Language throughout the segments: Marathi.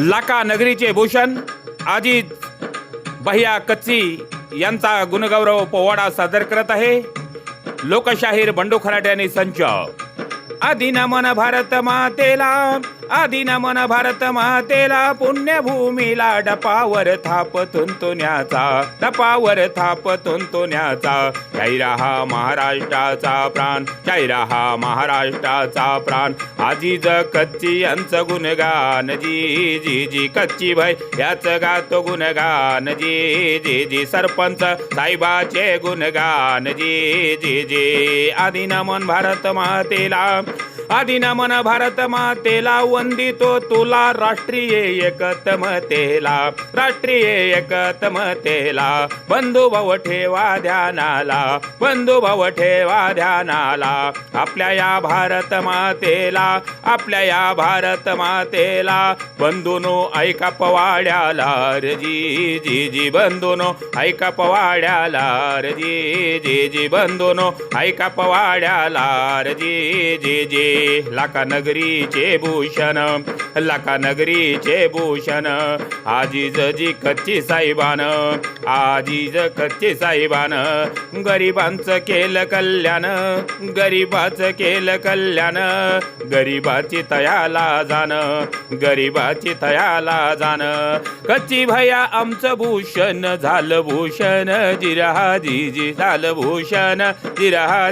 लाका नगरीचे भूषण अजित भैया कच्ची यांचा गुणगौरव पोवाडा सादर करत आहे. लोकशाहीर बंडू खराटे आणि संच. आदिनमन भारत मातेला. आदिनमन भारत मातेला पुण्यभूमीला डपावर थाप तुंतुण्याचा डपावर थाप तुंतुण्याचा जय हा महाराष्ट्राचा प्राण जय हा महाराष्ट्राचा प्राण. आजीज कच्ची यांच गुणगान जी जी जी कच्ची भय याच गातो गुणगान जी जी जी सरपंच साहेबाचे गुणगान जी जी जी. आदिनमन भारत मातेला आदिनमन भारत मातेला वंदितो तुला राष्ट्रीय एकतमतेला राष्ट्रीय एकतमतेला बंधू भाव ठेवा ध्यानाला बंधू भाव ठेवा ध्यानाला. आपल्या या भारत मातेला आपल्या या भारत मातेला. बंधूनो ऐका पवाड्याला रजी जी जी बंधूनो. ऐका पवाड्याला रजी जी जी बंधुनो बंधूनो. ऐका पवाड्याला रजी जी जी जी. लाका नगरीचे भूषण लाका नगरीचे भूषण आजीज जी कच्ची साहेबान आजीज कच्ची साहेबान गरिबांचं केलं कल्याण गरिबाचं केलं कल्याण गरिबाची तयाला जाणं गरिबाची तयाला जाणं. कच्ची भया आमचं भूषण झालं भूषण जिरहा झालं भूषण जिरहा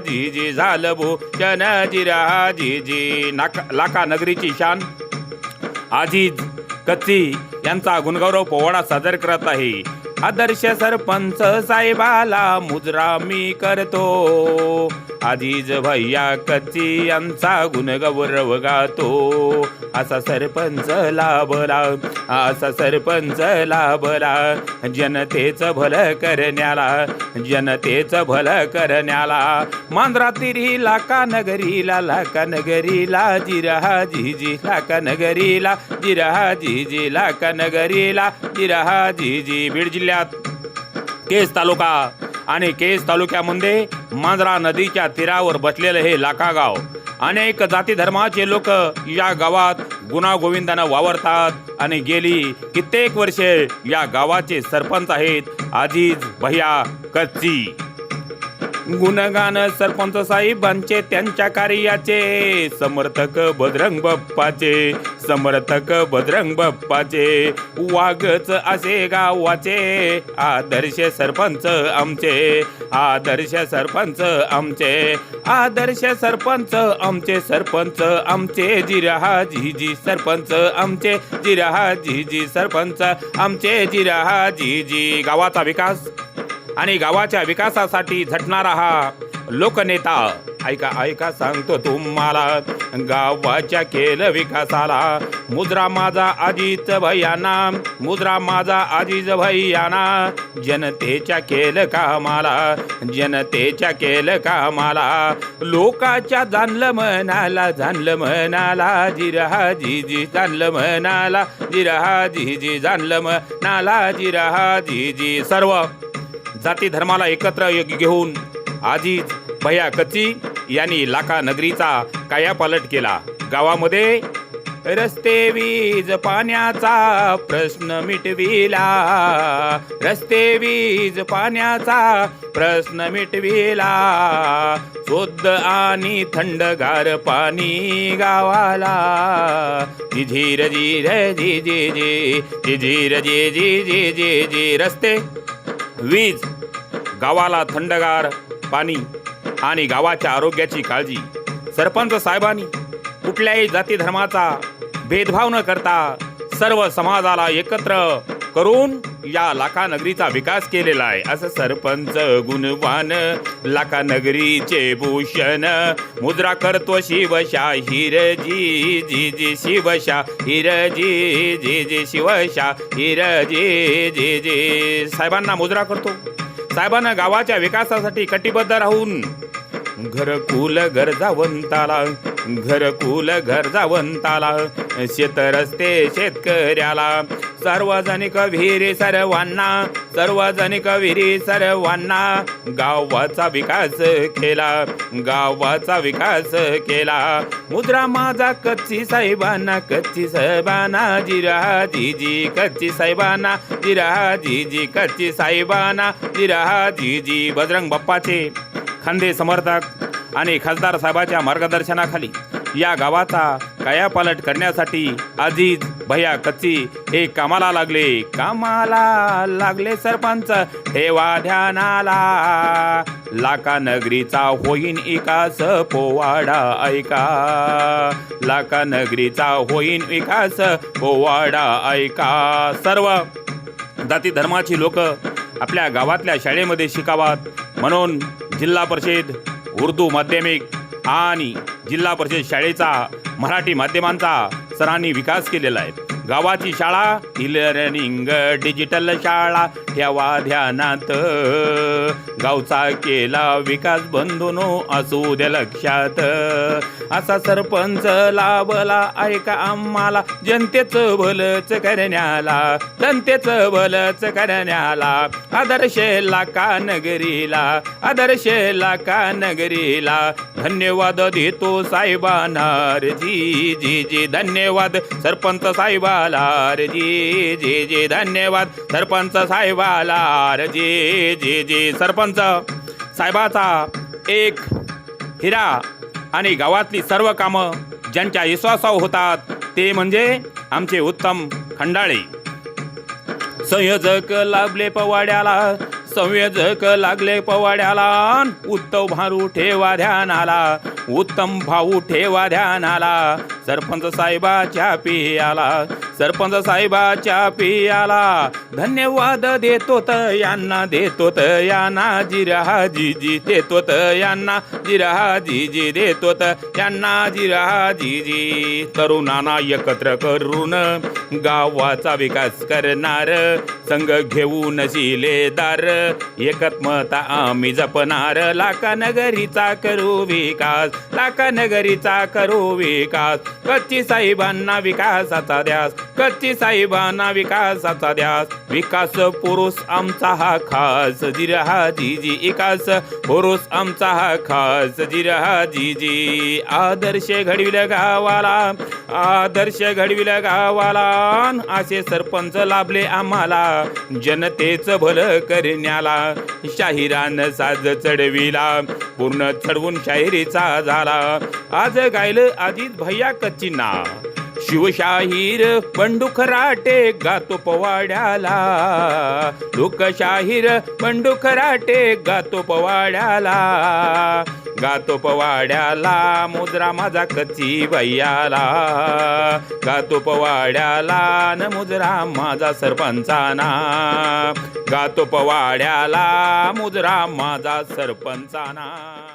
झालं भूषण जिरहा जी नाका लाका नगरीची शान. आजीज कच्ची यांचा गुणगौरव पोवाडा सादर करत आहे. आदर्श सरपंच साहेबाला मुजरा मी करतो. आधीच भैया कच्ची यांचा गुणगौरव गातो असा सरपंच लाभला असा सरपंच लाभला. जनतेचं भलं करण्याला जनतेचं भलं करण्याला. मांजरा ही लाका नगरीला लाका नगरीला. जिरहा जीजी लाका नगरीला. जिरहा जीजी लाका नगरीला. जिरहा जीजी बीड जिल्ह्यात केस तालुका आणि केस तालुक्यामध्ये मांजरा नदीच्या तीरावर बसलेलं हे लाका गाव अनेक जाती धर्माचे लोक या गावात गुणागोविंदानं वावरतात आणि गेली कित्येक वर्षे या गावाचे सरपंच आहेत आजीज भैया कच्ची. गुणगान सरपंच साहेबांचे त्यांच्या कार्याचे. समर्थक बजरंग बाप्पाचे समर्थक बजरंग बाप्पाचे. वागच असे गावाचे आदर्श सरपंच आमचे. आदर्श सरपंच आमचे आदर्श सरपंच आमचे सरपंच आमचे. जिराहा जी सरपंच आमचे जिराहा जी सरपंच आमचे. जिराहा जी गावाचा विकास. आणि गावाच्या विकासासाठी झटणारा हा लोकनेता. ऐका ऐका सांगतो तुम्हाला. गावाच्या केल विकासाला मुद्रा माझा अजित भैयाना. मुद्रा माझा अजिज भैयाना. जनतेच्या केल कामाला जनतेच्या केल कामाला. लोकाच्या जाणलं म्हणाला जाणलं म्हणाला जिरहा जी जाणलं म्हणाला जिरहा जिजी जाणलं म्हणाला जिरहा जीजी सर्व जाती धर्माला एकत्र घेऊन आजीज भैया कच्ची यांनी लाखा नगरीचा कायापालट केला. गावामध्ये रस्ते वीज पाण्याचा प्रश्न मिटविला. रस्ते वीज पाण्याचा प्रश्न मिटविला. शुद्ध आणि थंडगार पाणी गावाला. झिझिर झिर जी जी जी झिझिर जी जी जी जी जी. रस्ते वीज गावाला थंडगार पाणी आणि गावाच्या आरोग्याची काळजी. सरपंच साहेबांनी कुठल्याही जाती धर्माचा भेदभाव न करता सर्व समाजाला एकत्र करून या लाखा नगरीचा विकास केलेला आहे. असं सरपंच गुणवान लाखा नगरीचे भूषण. मुद्रा करतो शिवशा हिरजी जी जी शिवशा हिरजी जी जी शिवशा हिरजी जी जी. साहेबांना मुद्रा करतो. साहेबांना गावाच्या विकासासाठी कटिबद्ध राहून घरकुल गरजावंताला घरकुल गरजावंताला शेत रस्ते शेतकऱ्याला सार्वजनिक विहिरी सर्वांना सार्वजनिक विहिरी सर्वांना गावाचा विकास केला गावाचा विकास केला. मुद्रा माझा कच्ची साहेबांना कच्ची साहेबांना जिरा जीजी कच्ची साहेबांना जिरा जीजी कच्ची साहेबांना जिरा जीजी बजरंग बाप्पाचे खांदे समर्थक आणि खासदार साहेबाच्या मार्गदर्शनाखाली या गावाचा कायापालट करण्यासाठी आजीज भैया कच्ची हे कामाला लागले. कामाला लागले सरपंच ठेवा ध्यानाला लाका नगरीचा होईन विकास पोवाडा ऐका. लाका नगरीचा होईन विकास पोवाडा ऐका. सर्व जाती धर्माची लोक आपल्या गावातल्या शाळेमध्ये शिकावात. म्हणून जिल्हा परिषद उर्दू माध्यमिक आणि जिल्हा परिषद शाळेचा मराठी माध्यमांचा सरांनी विकास केलेला आहे. गावाची शाळा ई लर्निंग डिजिटल शाळा ठेवा ध्यानात. गावचा केला विकास बंधूनो असू द्या लक्षात. असा सरपंच लाभला ऐका आम्हाला? जनतेचं भलच करण्याला जनतेचं भलच करण्याला. आदर्श लाका नगरीला आदर्श लाका नगरीला. धन्यवाद देतो साहेबांना जी जी जी धन्यवाद. सरपंच साहेबा जी जी जी धन्यवाद. सरपंच साहेबाला रे जी जी जी सरपंच. साहेबाचा एक हिरा आणि गावातली सर्व कामं ज्यांच्या विश्वासावर होतात ते म्हणजे आमचे उत्तम खंडाळे. संयोजक लाभले पवाड्याला संयोजक लागले पवाड्याला उत्तम भारू ठेवा ध्यानाला उत्तम भाऊ ठेवा ध्यानाला सरपंच साहेबाच्या पियाला. सरपंच साहेबाच्या पियाला धन्यवाद देतो यांना देतो यांना जिरा जीजी देतो त यांना जिरा जीजी देतो यांना जिरा जीजी तरुणांना एकत्र करून गावाचा विकास करणार संघ घेऊन शिलेदार एकत्मता आम्ही जपणार. लाका नगरीचा करू विकास लाका नगरीचा करू विकास कच्ची साहेबांना विकासाचा द्यास कच्ची साहेबांना विकासाचा द्यास विकास पुरुष आमचा हा खास. जिरहा जीजी विकास पुरुष आमचा हा खास. जिरहा जीजी आदर्श घडविल गावाला. आदर्श घडविल गावाला. असे सरपंच लाभले आम्हाला. जनतेचं भलं करण्याला. शाहिरान साज चढविला. पूर्ण चढवून शाहिरीचा झाला. आज गायलं आधीच भैया कच्चींना शिवशाहीर बंडू खराटे गातो पवाड्याला. लोकशाहीर बंडू खराटे गातो पवाड्याला. गातो पवाड्याला मुद्रा माझा कच्ची भैयाला. गातो पवाड्याला न मुजरा माझा सरपंचाना. गातो पवाड्याला मुजरा माझा सरपंचाना.